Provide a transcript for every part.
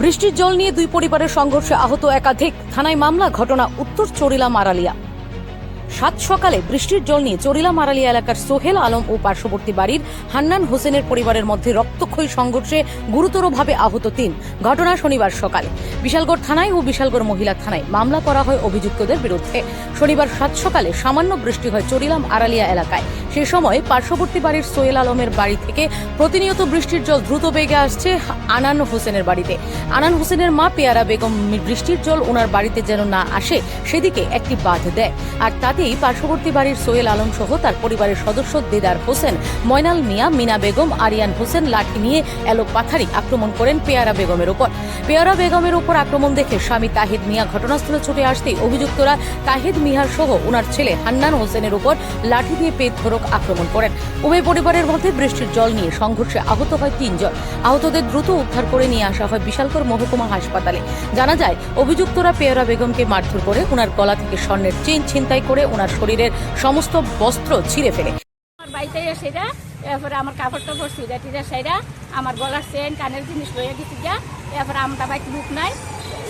বৃষ্টির জল নিয়ে দুই পরিবারের সংঘর্ষে আহত একাধিক। থানায় মামলা ঘটনা উত্তর চরিলা মারালিয়া। সাত সকালে বৃষ্টির জল নিয়ে চরিলা মারালিয়া এলাকার সোহেল আলম ও পার্শ্ববর্তী বাড়ির হান্নান হোসেনের পরিবারের মধ্যে রক্তক্ষয়ী সংঘর্ষে গুরুতরভাবে আহত তিন। ঘটনা শনিবার সকালে। বিশালগড় থানায় ও বিশালগড় মহিলা থানায় মামলা করা হয় অভিযুক্তদের বিরুদ্ধে। শনিবার সাত সকালে সামান্য বৃষ্টি হয় চরিলাম আরালিয়া এলাকায়। সে সময় পার্শ্ববর্তী বাড়ির সোহেল আলমের বাড়ি থেকে প্রতিনিয়ত বৃষ্টির জল দ্রুত বেগে আসছে আনান হোসেনের বাড়িতে। আনান হোসেনের মা পেয়ারা বেগম বৃষ্টির জল ওনার বাড়িতে যেন না আসে, সেদিকে একটি বাঁধ দেয়। আর তাতেই পার্শ্ববর্তী বাড়ির সোহেল আলম সহ তার পরিবারের সদস্য দেদার হোসেন, ময়নাল মিয়া, মিনা বেগম, আরিয়ান হোসেন লাঠি নিয়ে এলো পাথারি আক্রমণ করেন পেয়ারা বেগমের উপর। পেয়ারা বেগমের উপর আক্রমণ দেখে স্বামী তাহিদ মিয়া ঘটনাস্থলে ছুটে আসতেই অভিযুক্তরা তাহিদ মিয়ার সহ ওনার ছেলে হান্নান হোসেনের উপর লাঠি দিয়ে পেট ধরক আক্রমণ করেন। উভয় পরিবারের মধ্যে বৃষ্টির জল নিয়ে সংঘর্ষে আহত হয় তিনজন। আহতদের দ্রুত উদ্ধার করে নিয়ে আসা হয় বিশালকর মহকুমা হাসপাতালে। জানা যায়, অভিযুক্তরা পেয়ারা বেগমকে মারধর করে ওনার গলা থেকে স্বর্ণের চেইন ছিনতাই করে ওনার শরীরের সমস্ত বস্ত্র ছিঁড়ে ফেলে। আমার বাড়িতে সেটা এরপরে আমার কাপড় টাপড় সিরা টিরা সেরা আমার গলার চেন কানের জিনিস লইয়া গেছি গিয়া এরপরে আমরা লুক নাই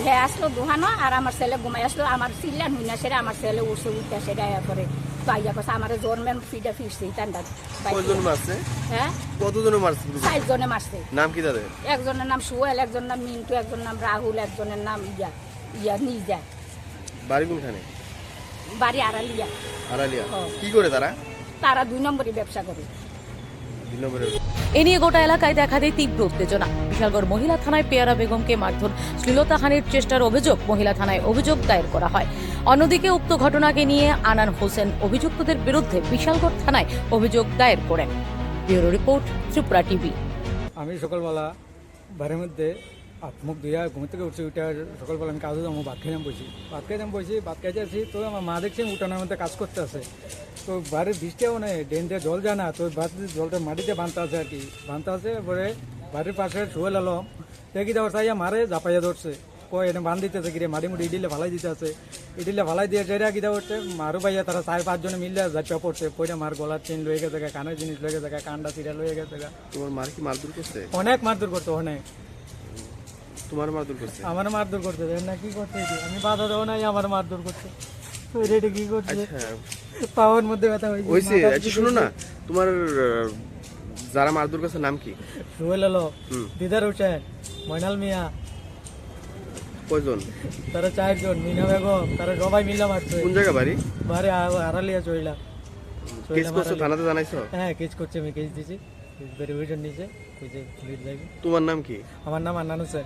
হে আসলো দুহানো আর আমার ছেলে ঘুমাই আসলো আমার চিল্লা সেটা আমার ছেলে উঠছে উঠতে সেটা এরপরে পাইয়া কথা আমার জোর ফিডা ফিরছে তান্ডা কয়জন মারছে? হ্যাঁ? কতজনে মারছে? জনে মারছে। নাম কি তাদের? একজনের নাম সুয়েল একজনের নাম মিন্টু একজনের নাম রাহুল একজনের নাম ইয়া ইয়া নিজা। বাড়ি কোনখানে? বাড়ি আড়ালিয়া। আড়ালিয়া। হ্যাঁ। কি করে তারা? তারা দুই নম্বরই ব্যবসা করে। এ নিয়ে গোটা এলাকায় দেখা দেয় তীব্র উত্তেজনা। বিশালগড় মহিলা থানায় পেয়ারা বেগমকে মারধর শ্লীলতাহানির চেষ্টার অভিযোগ মহিলা থানায় অভিযোগ দায়ের করা হয়। অন্যদিকে উক্ত ঘটনাকে নিয়ে আনান হোসেন অভিযুক্তদের বিরুদ্ধে বিশালগড় থানায় অভিযোগ দায়ের করেন। Bureau report Tripura TV. আমি সকালবেলা বাড়ির মধ্যে হাত মুখ ঘুম থেকে উঠছি উঠে সকালবেলা আমি কাজে যাব ভাত খেয়ে বসি ভাত খেয়ে বসি ভাত খাইতে আসি তো আমার মা দেখছি উঠানোর মধ্যে কাজ করতে আছে। তো বাড়ির বৃষ্টিও নেই ড্রেন দিয়ে জল যায় না তো বাড়ি জলটা মাটিতে বানতে আছে আর কি। বানতে আছে পরে বাড়ির পাশে শুয়ে এলাম দেখি দেওয়ার চাইয়া মারে জাপাইয়া ধরছে কয় এনে বান দিতেছে কিরে মাটি মুটি ইডিলে ভালাই দিতে আছে। ইডিলে ভালাই দিয়ে যেটা কিটা করছে মারু ভাইয়া তারা চার পাঁচজনে মিললে ঝাপা পড়ছে পয়টা মার গলার চেন লয়ে গেছে কানের জিনিস লয়ে গেছে গা, কানটা চিরা লয়ে গেছে। তোমার মার কি মারধর করছে অনেক মারধর করতো অনেক। তোমার মারধর করছে? আমার মারধর করতে দেয় না কি করতে আমি বাধা দেবো নাই আমার মারধর করছে। তো এটা এটা কি করছে? পাওয়ার মধ্যে ব্যথা হয়েছে। ওইসে আচ্ছা শোনো না তোমার যারা মারধর করছে নাম কি? রুয়েল এলো দিদার হোসেন ময়নাল মিয়া। কয়জন? তারা চারজন মিনা বেগম তারা সবাই মিলে মারছে। কোন জায়গা বাড়ি? বারে আড়ালিয়া চইলা কেস করছ থানাতে জানাইছো? হ্যাঁ কেস করছে আমি কেস দিছি। ভেরিফিকেশন তোমার নাম কি? আমার নাম আন্নান হোসেন।